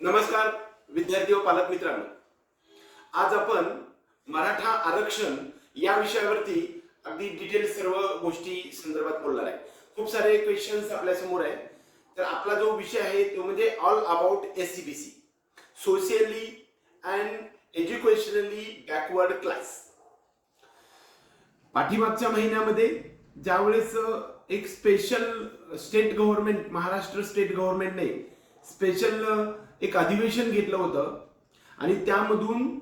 नमस्कार विद्यार्थी व पालक मित्रांनो. आज आपण मराठा आरक्षण या विषयावरती अगदी डिटेल सर्व गोष्टी संदर्भात बोलणार आहे. खूप सारे क्वेश्चन्स आपल्यासमोर आहे. तर आपला जो विषय आहे तो म्हणजे all about S C B C socially and educationally backward class पाठीमागच्या महिन्यामध्ये ज्यावेळेस एक special state government Maharashtra state गव्हर्नमेंटने स्पेशल एक अधिवेशन घेतलं होतं. आणि त्यामधून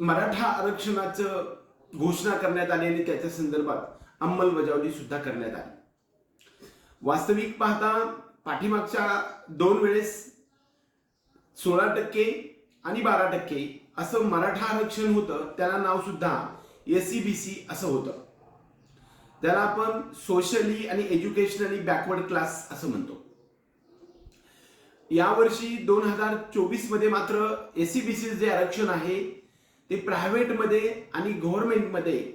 मराठा आरक्षणाचं घोषणा करण्यात आली आणि त्याच्या संदर्भात अंमलबजावणी सुद्धा करण्यात आली. वास्तविक पाहता पाठीमागच्या दोन वेळेस सोळा टक्के आणि बारा टक्के असं मराठा आरक्षण होतं. त्याला नाव सुद्धा एस सी बी सी असं होतं. त्याला आपण सोशली आणि एज्युकेशनली बॅकवर्ड क्लास असं म्हणतो. यावर्षी दोन हजार चोवीसमध्ये मात्र एसीबीसी बी सी जे आरक्षण आहे ते प्रायव्हेटमध्ये आणि गव्हर्नमेंटमध्ये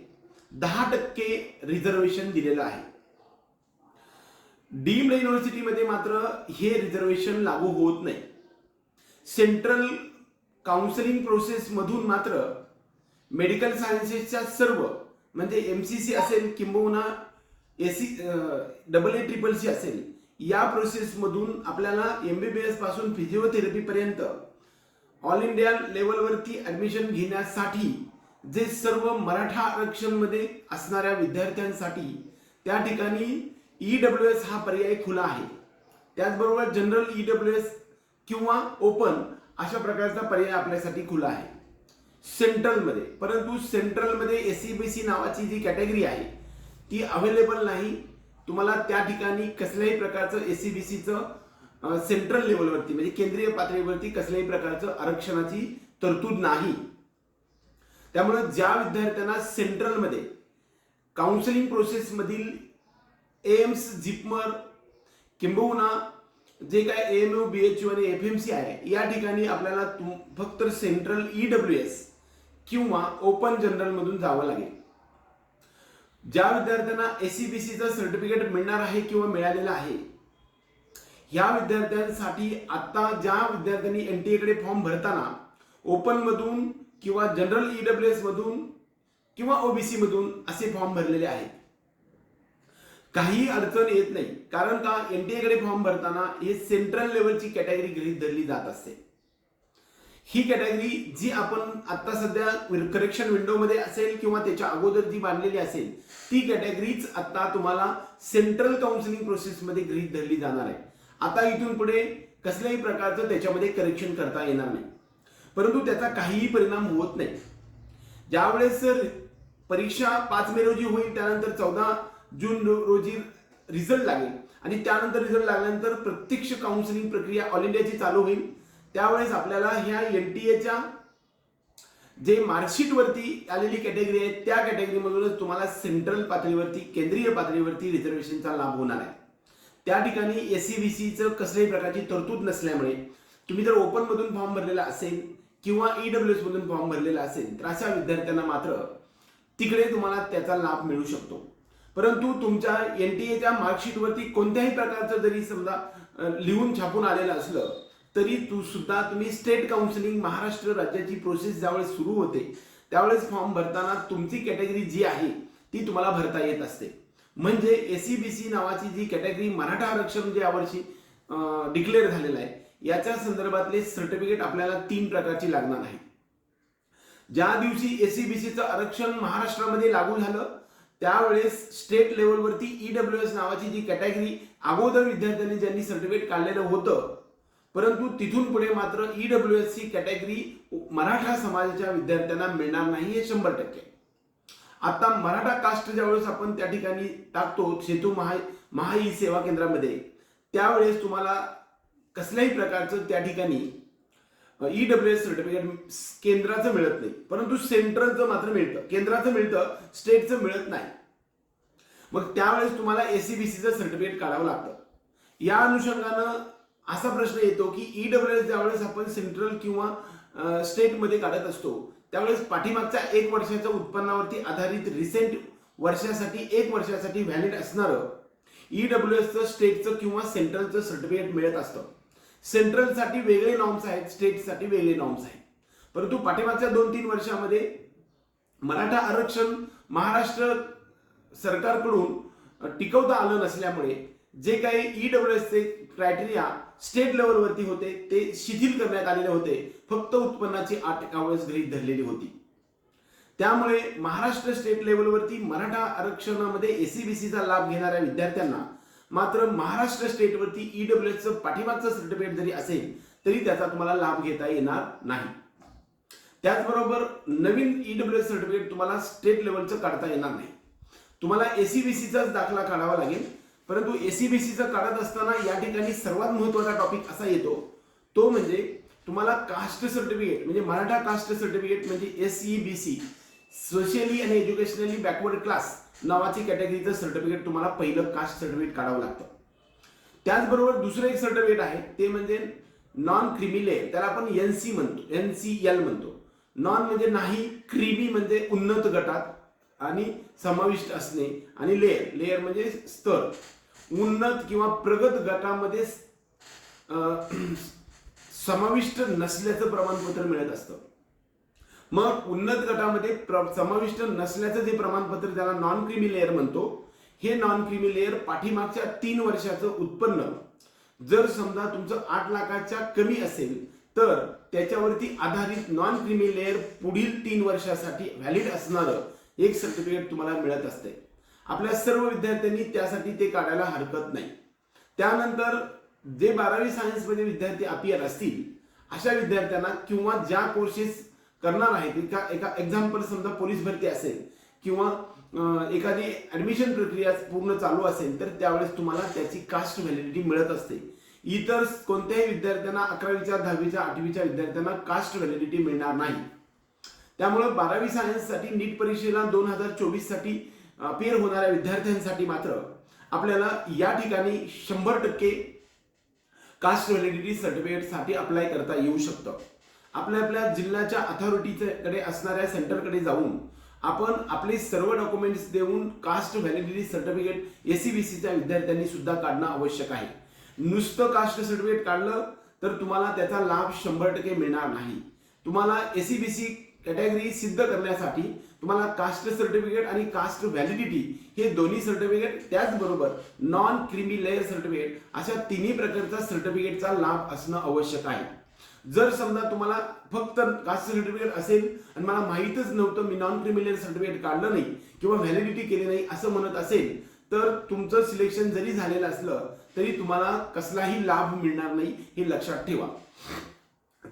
दहा टक्के रिझर्वेशन दिलेलं आहे. डीम्ड युनिव्हर्सिटीमध्ये मात्र हे रिझर्वेशन लागू होत नाही. सेंट्रल काउन्सिलिंग प्रोसेसमधून मात्र मेडिकल सायन्सेसच्या सर्व म्हणजे एम सी सी असेल किंबहुना AC C double A triple C असेल या प्रोसेसमधून आपल्याला एम बी बी एसपासून फिजिओथेरपीपर्यंत ऑल इंडिया लेवलवरती ॲडमिशन घेण्यासाठी जे सर्व मराठा आरक्षणमध्ये असणाऱ्या विद्यार्थ्यांसाठी त्या ठिकाणी ई डब्ल्यू एस हा पर्याय खुला आहे. त्याचबरोबर जनरल ई डब्ल्यू एस किंवा ओपन अशा प्रकारचा पर्याय आपल्यासाठी खुला आहे. सेंट्रलमध्ये परंतु सेंट्रलमध्ये एस सी बी सी नावाची जी कॅटेगरी आहे ती अवेलेबल नाही. तुम्हाला त्या ठिकाणी कसल्याही प्रकारचं एस सी बी सीचं सेंट्रल लेवलवरती म्हणजे केंद्रीय पातळीवरती कसल्याही प्रकारचं आरक्षणाची तरतूद नाही. त्यामुळे ज्या विद्यार्थ्यांना सेंट्रलमध्ये काउन्सिलिंग प्रोसेसमधील एम्स जिपमर किंबहुना जे काय M U B H U आणि एफ एम सी आहे या ठिकाणी आपल्याला तुम फक्त सेंट्रल ई डब्ल्यू एस किंवा ओपन जनरलमधून जावं लागेल. ज्या विद्यार्थ्यांना एस सी बी सर्टिफिकेट मिळणार आहे किंवा मिळालेलं आहे ह्या विद्यार्थ्यांसाठी आता ज्या विद्यार्थ्यांनी एन टी एकडे फॉर्म भरताना ओपनमधून किंवा जनरल ई एस मधून किंवा ओबीसी मधून असे फॉर्म भरलेले आहेत. काही अडचण येत नाही कारण का एनटीएकडे फॉर्म भरताना हे सेंट्रल लेवलची कॅटेगरी गृहीत धरली जात असते. ही कॅटेगरी जी आपण आता सध्या करेक्शन विंडोमध्ये असेल किंवा त्याच्या अगोदर जी बांधलेली असेल ती कॅटेगरीच आता तुम्हाला सेंट्रल काउन्सिलिंग प्रोसेसमध्ये गृहीत धरली जाणार आहे. आता इथून पुढे कसल्याही प्रकारचं त्याच्यामध्ये करेक्शन करता येणार नाही. परंतु त्याचा काहीही परिणाम होत नाही. ज्यावेळेस परीक्षा पाच मे रोजी होईल त्यानंतर चौदा जून रोजी रिझल्ट लागेल. आणि त्यानंतर रिझल्ट लागल्यानंतर प्रत्यक्ष काउन्सिलिंग प्रक्रिया ऑल इंडियाची चालू होईल. त्यावेळेस आपल्याला ह्या एन टी एच्या जे मार्कशीट वरती आलेली कॅटेगरी आहे त्या कॅटेगरीमधूनच तुम्हाला सेंट्रल पातळीवरती केंद्रीय पातळीवरती रिझर्वेशनचा लाभ होणार आहे. त्या ठिकाणी एस सी बी सीचं कसल्याही प्रकारची तरतूद नसल्यामुळे तुम्ही जर ओपनमधून फॉर्म भरलेला असेल किंवा ई डब्ल्यू मधून फॉर्म भरलेला असेल तर अशा विद्यार्थ्यांना मात्र तिकडे तुम्हाला त्याचा लाभ मिळू शकतो. परंतु तुमच्या एन टी एच्या मार्कशीटवरती कोणत्याही प्रकारचं जरी समजा लिहून छापून आलेलं असलं तरी तू सुद्धा तुम्ही स्टेट काउन्सिलिंग महाराष्ट्र राज्याची प्रोसेस ज्यावेळेस सुरू होते त्यावेळेस फॉर्म भरताना तुमची कॅटेगरी जी आहे ती तुम्हाला भरता येत असते. म्हणजे एससीबीसी नावाची जी कॅटेगरी मराठा आरक्षण जे यावर्षी डिक्लेअर झालेलं आहे याच्या संदर्भातले सर्टिफिकेट आपल्याला तीन प्रकारची लागणार आहे ज्या दिवशी एससीबीसीचं आरक्षण महाराष्ट्रामध्ये लागू झालं त्यावेळेस स्टेट लेवलवरती ई डब्ल्यू एस नावाची जी कॅटेगरी अगोदर विद्यार्थ्यांनी ज्यांनी सर्टिफिकेट काढलेलं होतं परंतु तिथून पुढे मात्र E W S C category Maratha समाजाच्या विद्यार्थ्यांना मिळणार नाही हे शंभर टक्के. आता मराठा कास्ट ज्यावेळेस आपण त्या ठिकाणी टाकतो सेतू महा महा ई सेवा केंद्रामध्ये त्यावेळेस तुम्हाला कसल्याही प्रकारचं त्या ठिकाणी ई डब्ल्यू एस सर्टिफिकेट केंद्राचं मिळत नाही. परंतु सेंट्रलचं मात्र मिळतं. केंद्राचं मिळतं स्टेटचं मिळत नाही. मग त्यावेळेस तुम्हाला एसीबीसीचं सर्टिफिकेट काढावं लागतं. या अनुषंगानं असा प्रश्न येतो की ई डब्ल्यू एस ज्यावेळेस आपण सेंट्रल किंवा स्टेटमध्ये काढत असतो त्यावेळेस पाठीमागच्या एक वर्षाच्या उत्पन्नावरती आधारित रिसेंट वर्षासाठी एक वर्षासाठी व्हॅलिड असणारं ई डब्ल्यू एसचं स्टेटचं किंवा सेंट्रलचं सर्टिफिकेट मिळत असतं. सेंट्रलसाठी वेगळे नॉर्म्स आहेत स्टेटसाठी वेगळे नॉर्म्स आहेत. परंतु पाठीमागच्या दोन तीन वर्षामध्ये मराठा आरक्षण महाराष्ट्र सरकारकडून टिकवता आलं नसल्यामुळे जे काही ईडब्ल्यू एसचे क्रायटेरिया स्टेट लेवलवरती होते ते शिथिल करण्यात आलेले होते. फक्त उत्पन्नाची आठ कावळच गृहीत धरलेली होती. त्यामुळे महाराष्ट्र स्टेट लेवलवरती मराठा आरक्षणामध्ये एसीबीसीचा लाभ घेणाऱ्या विद्यार्थ्यांना मात्र महाराष्ट्र स्टेटवरती ईडब्ल्यूएसचं पाठीमागचं सर्टिफिकेट जरी असेल तरी त्याचा तुम्हाला लाभ घेता येणार नाही. त्याचबरोबर नवीन ईडब्ल्यू सर्टिफिकेट तुम्हाला स्टेट लेवलचं काढता येणार नाही. तुम्हाला एसीबीसीचाच दाखला काढावा लागेल. परंतु एसीबीसीचा काढत असताना या ठिकाणी सर्वात महत्त्वाचा टॉपिक असा येतो. तो म्हणजे तुम्हाला कास्ट सर्टिफिकेट म्हणजे मराठा कास्ट सर्टिफिकेट म्हणजे एस बी सी सोशली आणि एज्युकेशनली बॅकवर्ड क्लास नावाची कॅटेगरीचं सर्टिफिकेट तुम्हाला पहिलं कास्ट सर्टिफिकेट काढावं लागतं. त्याचबरोबर दुसरं एक सर्टिफिकेट आहे ते म्हणजे नॉन क्रिमिले त्याला आपण एन सी म्हणतो एन सी एल म्हणतो. नॉन म्हणजे नाही क्रिमी म्हणजे उन्नत गटात आणि समाविष्ट असणे आणि लेअर लेअर म्हणजे स्तर. उन्नत किंवा प्रगत गटामध्ये समाविष्ट नसल्याचं प्रमाणपत्र मिळत असतं. मग उन्नत गटामध्ये प्र- समाविष्ट नसल्याचं जे प्रमाणपत्र त्याला नॉन क्रिमी लेअर म्हणतो हे नॉन क्रिमी लेअर पाठीमागच्या तीन वर्षाचं उत्पन्न. जर समजा तुमचं आठ लाखाच्या कमी असेल तर त्याच्यावरती आधारित नॉन क्रिमी लेअर पुढील तीन वर्षासाठी व्हॅलिड असणारं एक सर्टिफिकेट तुम्हाला मिळत असते. आपल्या सर्व विद्यार्थ्यांनी त्यासाठी ते काढायला हरकत नाही. त्यानंतर जे बारावी सायन्समध्ये विद्यार्थी अपियर असतील अशा विद्यार्थ्यांना किंवा ज्या कोर्सेस करणार आहेत एका एका एक्झाम्पल समजा पोलीस भरती असेल किंवा एखादी ऍडमिशन प्रक्रिया पूर्ण चालू असेल तर त्यावेळेस तुम्हाला त्याची कास्ट व्हॅलिडिटी मिळत असते. इतर कोणत्याही विद्यार्थ्यांना अकरावीच्या दहावीच्या आठवीच्या विद्यार्थ्यांना कास्ट व्हॅलिडिटी मिळणार नाही. त्यामुळं बारावी सायन्ससाठी नीट परीक्षेला दोन हजार चोवीससाठी पीर होणाऱ्या विद्यार्थ्यांसाठी मात्र आपल्याला या ठिकाणी शंभर टक्के कास्ट व्हॅलिडिटी सर्टिफिकेटसाठी अप्लाय करता येऊ शकतं. आपल्या आपल्या जिल्ह्याच्या अथॉरिटीकडे असणाऱ्या सेंटरकडे जाऊन आपण आपले सर्व डॉक्युमेंट्स देऊन कास्ट व्हॅलिडिटी सर्टिफिकेट एसीबीसीच्या विद्यार्थ्यांनी सुद्धा काढणं आवश्यक आहे. नुसतं कास्ट सर्टिफिकेट काढलं तर तुम्हाला त्याचा लाभ शंभर टक्के मिळणार नाही. तुम्हाला एसीबीसी कॅटेगरी सिद्ध करण्यासाठी तुम्हाला कास्ट सर्टिफिकेट आणि कास्ट व्हॅलिडिटी हे दोन्ही सर्टिफिकेट त्याचबरोबर नॉन क्रिमी लेअर सर्टिफिकेट अशा तिन्ही प्रकारचा सर्टिफिकेटचा लाभ असणं आवश्यक आहे. जर समजा तुम्हाला फक्त कास्ट सर्टिफिकेट असेल आणि मला माहीतच नव्हतं मी नॉन क्रिमिनल सर्टिफिकेट काढलं नाही किंवा व्हॅलिडिटी केली नाही असं म्हणत असेल तर तुमचं सिलेक्शन जरी झालेलं असलं तरी तुम्हाला कसलाही लाभ मिळणार नाही हे लक्षात ठेवा.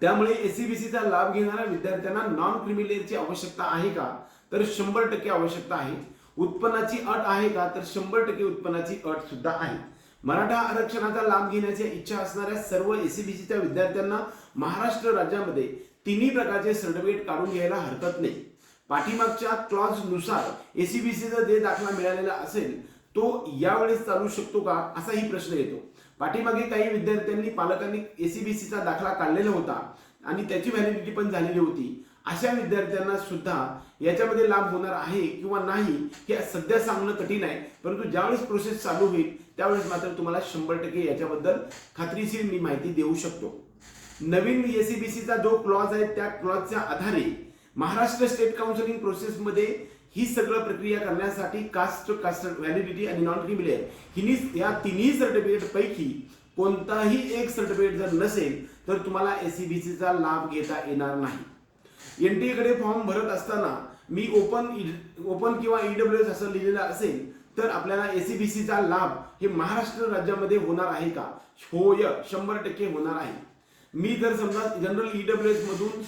त्यामुळे एसीबीसीचा लाभ घेणाऱ्या विद्यार्थ्यांना नॉन क्रिमिलेअरची आवश्यकता आहे का? तर शंभर टक्के आवश्यकता आहे. उत्पन्नाची अट आहे का? तर शंभर टक्के उत्पन्नाची अट सुद्धा आहे. मराठा आरक्षणाचा लाभ घेण्याची इच्छा असणाऱ्या सर्व एसीबीसीच्या विद्यार्थ्यांना महाराष्ट्र राज्यामध्ये तिन्ही प्रकारचे सर्टिफिकेट काढून घ्यायला हरकत नाही. पाठीमागच्या क्लॉजनुसार एसीबीसीचा जे दाखला मिळालेला असेल तो यावेळेस चालू शकतो का? असाही प्रश्न येतो. पाठीमागे काही विद्यार्थ्यांनी पालकांनी एसीबीसीचा दाखला काढलेला होता आणि त्याची व्हॅलिडिटी पण झालेली होती. अशा विद्यार्थ्यांना सुद्धा याच्यामध्ये लाभ होणार आहे किंवा नाही हे सध्या सांगणं कठीण आहे. परंतु ज्यावेळेस प्रोसेस चालू होईल त्यावेळेस मात्र तुम्हाला शंभर टक्के याच्याबद्दल खात्रीशीर मी माहिती देऊ शकतो. नवीन एसीबीसीचा जो क्लॉज आहे त्या क्लॉजच्या आधारे महाराष्ट्र स्टेट काउन्सिलिंग प्रोसेसमध्ये ही सगळं प्रक्रिया करण्यासाठी कास्ट कास्ट व्हॅलिडिटी आणि नॉन क्रिमिलेअर हिनी या तिन्ही सर्टिफिकेट पैकी कोणताही एक सर्टिफिकेट जर नसेल तर तुम्हाला एसीबीसीचा लाभ घेता येणार नाही. एनटीएकडे फॉर्म भरत असताना मी ओपन ओपन किंवा ईडब्ल्यू एस असं लिहिलेलं असेल तर आपल्याला एसीबीसीचा लाभ हे महाराष्ट्र राज्यामध्ये होणार आहे का? होय शंभर टक्के होणार आहे. मी जर समजा जनरल ईडब्ल्यू एस मधून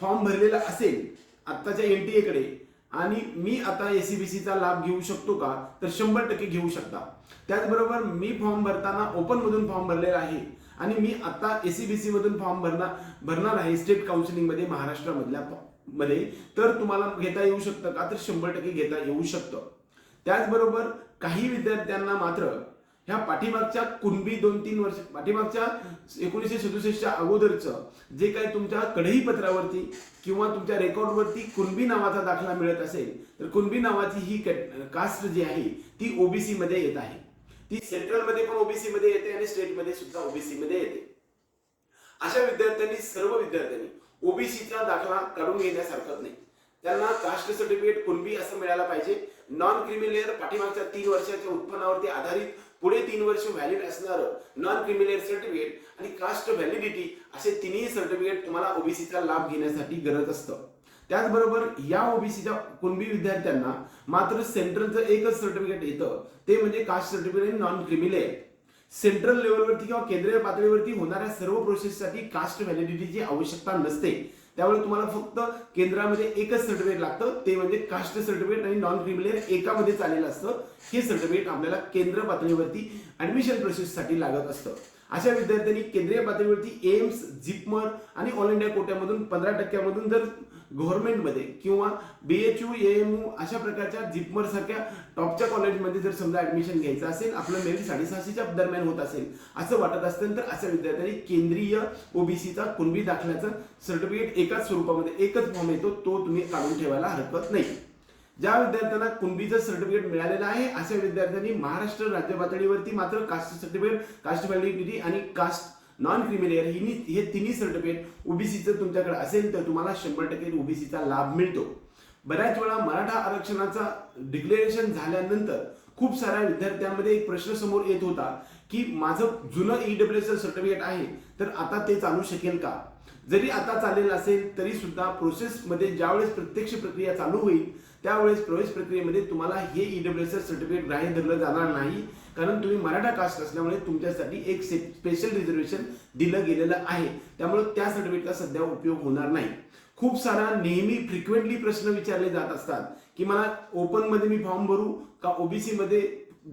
फॉर्म भरलेला असेल आत्ताच्या एनटीएकडे आणि मी आता एसीबीसीचा लाभ घेऊ शकतो का? तर शंभर टक्के घेऊ शकता. त्याचबरोबर मी फॉर्म भरताना ओपन मधून फॉर्म भरलेला आहे. आणि मी आता एसीबीसी मधून फॉर्म भरणार भरणार आहे स्टेट काउन्सिलिंगमध्ये महाराष्ट्रामधल्या मध्ये. तर तुम्हाला घेता येऊ शकतं का? तर शंभर टक्के घेता येऊ शकतं. त्याचबरोबर काही विद्यार्थ्यांना मात्र ह्या पाठीमागच्या कुणबी दोन तीन वर्ष पाठीमागच्या एकोणीसशे सदुसष्टच्या अगोदरचं जे काही तुमच्या कढई पत्रावरती किंवा तुमच्या रेकॉर्डवरती कुणबी नावाचा दाखला मिळत असेल तर कुणबी नावाची ही कास्ट जी आहे ती ओबीसी मध्ये येत आहे. ती सेंट्रलमध्ये पण ओबीसी मध्ये येते आणि स्टेटमध्ये सुद्धा ओबीसी मध्ये येते. अशा विद्यार्थ्यांनी सर्व विद्यार्थ्यांनी ओबीसीचा दाखला काढून घेण्यासारखंच नाही. त्यांना कास्ट सर्टिफिकेट कुणबी असं मिळायला पाहिजे. नॉन क्रिमिलेअर पाठीमागच्या तीन वर्षाच्या उत्पन्नावरती आधारित पुढे तीन वर्ष व्हॅलिड असणारं नॉन क्रिमिलेअर सर्टिफिकेट आणि कास्ट व्हॅलिडिटी असे तिन्ही सर्टिफिकेट तुम्हाला ओबीसीचा लाभ घेण्यासाठी गरज असतं. त्याचबरोबर या ओबीसीच्या कुणबी विद्यार्थ्यांना मात्र सेंट्रलचं एकच सर्टिफिकेट येतं. ते म्हणजे caste certificate non creamy layer central लेवलवरती किंवा केंद्रीय पातळीवरती होणाऱ्या सर्व प्रोसेससाठी कास्ट व्हॅलिडिटीची आवश्यकता नसते. त्यामुळे तुम्हाला फक्त केंद्रामध्ये एकच सर्टिफिकेट लागतं. ते म्हणजे कास्ट सर्टिफिकेट आणि नॉन क्रिमिलियर एकामध्ये चाललेलं असतं. हे सर्टिफिकेट आपल्याला केंद्र पातळीवरती ऍडमिशन प्रोसेससाठी लागत असतं. अशा विद्यार्थ्यांनी केंद्रीय पातळीवरती एम्स जिपमर आणि ऑल इंडिया कोट्यामधून पंधरा टक्क्यामधून जर गव्हर्नमेंटमध्ये किंवा B H U M U अशा प्रकारच्या जिपमर सारख्या टॉपच्या कॉलेजमध्ये जर समजा ऍडमिशन घ्यायचं असेल आपलं मेरी साडेसहाशेच्या दरम्यान होत असेल असं वाटत असेल तर अशा विद्यार्थ्यांनी केंद्रीय ओबीसीचा कुणबी दाखल्याचं सर्टिफिकेट एकाच स्वरूपामध्ये एकच फॉर्म येतो तो तुम्ही काढून ठेवायला हरकत नाही. ज्या विद्यार्थ्यांना कुणबीचं सर्टिफिकेट मिळालेलं आहे अशा विद्यार्थ्यांनी महाराष्ट्र राज्य पातळीवरती मात्र कास्ट सर्टिफिकेट कास्ट व्हॅलिडिटी आणि कास्ट नॉन क्रिमिलियर ही हे तिन्ही सर्टिफिकेट ओबीसीचं तुमच्याकडे असेल तर तुम्हाला शंभर टक्के ओबीसीचा लाभ मिळतो. बऱ्याच वेळा मराठा आरक्षणाचा डिक्लेरेशन झाल्यानंतर खूप साऱ्या विद्यार्थ्यांमध्ये एक प्रश्न समोर येत होता की माझं जुनं ईडब्ल्यू एस सर्टिफिकेट आहे तर आता ते चालू शकेल का? जरी आता चालेल असेल तरी सुद्धा प्रोसेसमध्ये ज्यावेळेस प्रत्यक्ष प्रक्रिया चालू होईल त्यावेळेस प्रवेश प्रक्रियेमध्ये तुम्हाला हे ईडब्ल्यू एस सर्टिफिकेट ग्राह्य धरलं जाणार नाही. कारण तुम्ही मराठा कास्ट असल्यामुळे तुमच्यासाठी एक स्पेशल रिझर्वेशन दिलं गेलेलं आहे. त्यामुळे त्या सर्टिफिकेटचा सध्या उपयोग होणार नाही. खूप सारा नेहमी फ्रिक्वेंटली प्रश्न विचारले जात असतात की मला ओपनमध्ये मी फॉर्म भरू का ओबीसीमध्ये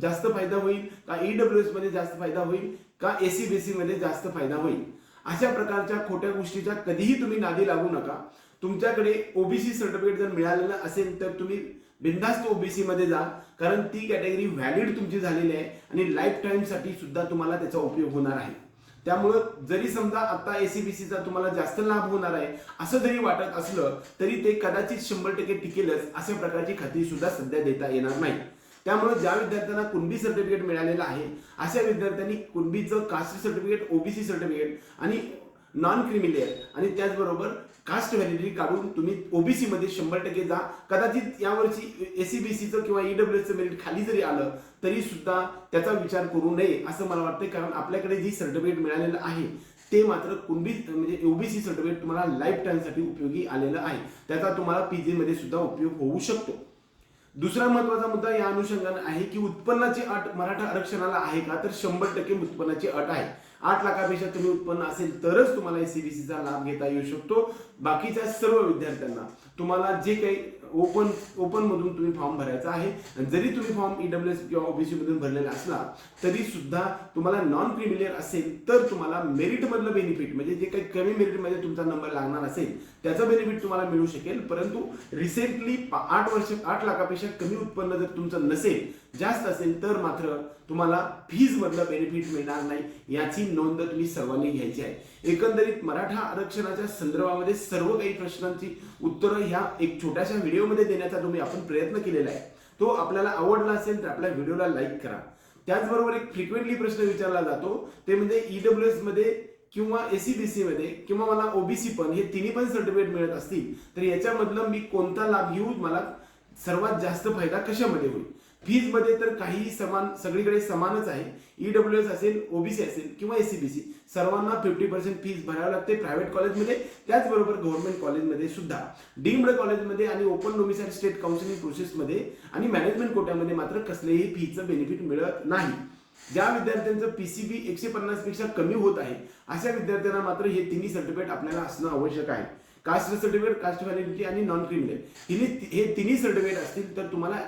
जास्त फायदा होईल? का ईडब्ल्यू एसमध्ये जास्त फायदा होईल? का एसी बीसी मध्ये जास्त फायदा होईल? अशा प्रकारच्या खोट्या गोष्टीच्या कधीही तुम्ही नादी लागू नका. तुमच्याकडे ओबीसी सर्टिफिकेट जर मिळालेलं असेल तर तुम्ही बिनधास्त ओबीसी मध्ये जा. कारण ती कॅटेगरी व्हॅलिड तुमची झालेली आहे आणि लाईफ टाईमसाठी सुद्धा तुम्हाला त्याचा उपयोग होणार आहे. त्यामुळं जरी समजा आता एसीबीसीचा तुम्हाला जास्त लाभ होणार आहे असं जरी वाटत असलं तरी ते कदाचित शंभर टक्के टिकेलच अशा प्रकारची खात्री सुद्धा सध्या देता येणार नाही. त्यामुळे ज्या विद्यार्थ्यांना कुणबी सर्टिफिकेट मिळालेलं आहे अशा विद्यार्थ्यांनी कुणबीचं कास्ट सर्टिफिकेट ओबीसी सर्टिफिकेट आणि नॉन क्रिमिलियर आणि त्याचबरोबर कास्ट व्हॅलिडिटी काढून तुम्ही ओबीसी मध्ये शंभर टक्के जा. कदाचित यावर्षी एसीबीसीचं किंवा ईडब्ल्यूएसचं मेरिट खाली जरी आलं तरी सुद्धा त्याचा विचार करू नये असं मला वाटतं कारण आपल्याकडे जी सर्टिफिकेट मिळालेलं आहे ते मात्र कुणबी म्हणजे ओबीसी सर्टिफिकेट तुम्हाला लाईफ टाईमसाठी उपयोगी आलेलं आहे. त्याचा तुम्हाला पीजी मध्ये सुद्धा उपयोग होऊ शकतो. दुसरा महत्त्वाचा मुद्दा या अनुषंगाने आहे की उत्पन्नाची अट मराठा आरक्षणाला आहे का? तर शंभर टक्के उत्पन्नाची अट आहे. आठ लाखापेक्षा तुम्ही उत्पन्न असेल तरच तुम्हाला एसीबीसीचा लाभ घेता येऊ शकतो. बाकीच्या सर्व विद्यार्थ्यांना तुम्हाला जे काही ओपन ओपन मधून तुम्ही फॉर्म भरायचा आहे जरी तुम्ही फॉर्म ईडब्ल्यू एस किंवा ओबीसी मधून भरलेला असला तरी सुद्धा तुम्हाला नॉन क्रिमिलियर असेल तर तुम्हाला मेरिट मधलं बेनिफिट म्हणजे जे काही कमी मेरिटमध्ये तुमचा नंबर लागणार असेल त्याचा बेनिफिट तुम्हाला मिळू शकेल. परंतु रिसेंटली आठ वर्ष आठ लाखापेक्षा कमी उत्पन्न जर तुमचं नसेल जास्त असेल तर मात्र तुम्हाला फीज मधलं बेनिफिट मिळणार नाही. याची नोंद तुम्ही सर्वांनी घ्यायची आहे. एकंदरीत मराठा आरक्षणाच्या संदर्भामध्ये सर्व काही प्रश्नांची उत्तरं ह्या एक छोट्याशा व्हिडिओमध्ये देण्याचा तुम्ही आपण प्रयत्न केलेला आहे. तो आपल्याला आवडला असेल तर आपल्या व्हिडिओला लाईक करा. त्याचबरोबर एक फ्रिक्वेंटली प्रश्न विचारला जातो. ते म्हणजे ईडब्ल्यू एसमध्ये किंवा एसीबीसी मध्ये किंवा मला ओबीसी पण हे तिन्ही पण सर्टिफिकेट मिळत असतील तर याच्यामधलं मी कोणता लाभ घेऊ मला सर्वात जास्त फायदा कशामध्ये होईल? फीजमध्ये तर काही समान सगळीकडे समानच आहे. ईडब्ल्यू एस असेल ओबीसी असेल किंवा एसीबीसी सर्वांना फिफ्टी पर्सेंट फीज भरावी लागते प्रायव्हेट कॉलेजमध्ये त्याचबरोबर गव्हर्नमेंट कॉलेजमध्ये सुद्धा. डीम्ड कॉलेजमध्ये आणि ओपन डोमिसाईल स्टेट काउन्सिलिंग प्रोसेसमध्ये आणि मॅनेजमेंट कोट्यामध्ये मात्र कसलेही फीचं बेनिफिट मिळत नाही. ज्या विद्यार्थ्यांचं पीसीबी एकशे पन्नासपेक्षा कमी होत आहे अशा विद्यार्थ्यांना मात्र हे तिन्ही सर्टिफिकेट आपल्याला असणं आवश्यक आहे. कास्ट सर्टिफिकेट कास्ट व्हॅलिडिटी आणि नॉन क्रिमिनल तिन्ही हे तिन्ही सर्टिफिकेट असतील तर तुम्हाला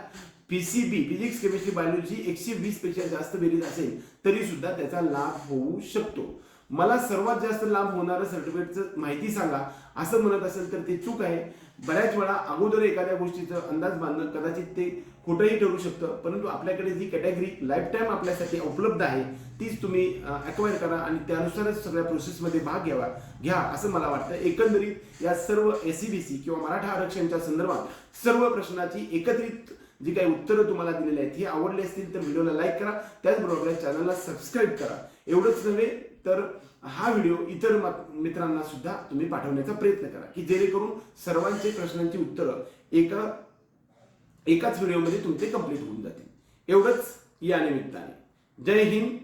पीसीबी फिजिक्स केमिस्ट्री बायोलॉजी एकशे वीसपेक्षा जास्त बेरीज असेल तरी सुद्धा त्याचा लाभ होऊ शकतो. मला सर्वात जास्त लाभ होणारं सर्टिफिकेटचं माहिती सांगा. असं म्हणत असेल तर ते चूक आहे. बऱ्याच वेळा अगोदर एखाद्या गोष्टीचं अंदाज बांधणं कदाचित ते खोटंही ठरू शकतं. परंतु आपल्याकडे जी कॅटेगरी लाईफ टाईम आपल्यासाठी उपलब्ध आहे तीच तुम्ही अक्वायर करा आणि त्यानुसारच सगळ्या प्रोसेसमध्ये भाग घ्यावा. घ्या असं मला वाटतं. एकंदरीत या सर्व एसीबीसी किंवा मराठा आरक्षणच्या संदर्भात सर्व प्रश्नाची एकत्रित जी काही उत्तरं तुम्हाला दिलेली आहेत ही आवडली असतील तर व्हिडिओला लाईक करा. त्याचबरोबर या चॅनलला सबस्क्राईब करा. एवढंच नव्हे तर हा व्हिडिओ इतर मा- मित्रांना सुद्धा तुम्ही पाठवण्याचा प्रयत्न करा. की जेणेकरून सर्वांचे प्रश्नांची उत्तरं एका एकाच व्हिडिओमध्ये तुमचे कंप्लीट होऊन जातील. एवढंच या निमित्ताने. जय हिंद.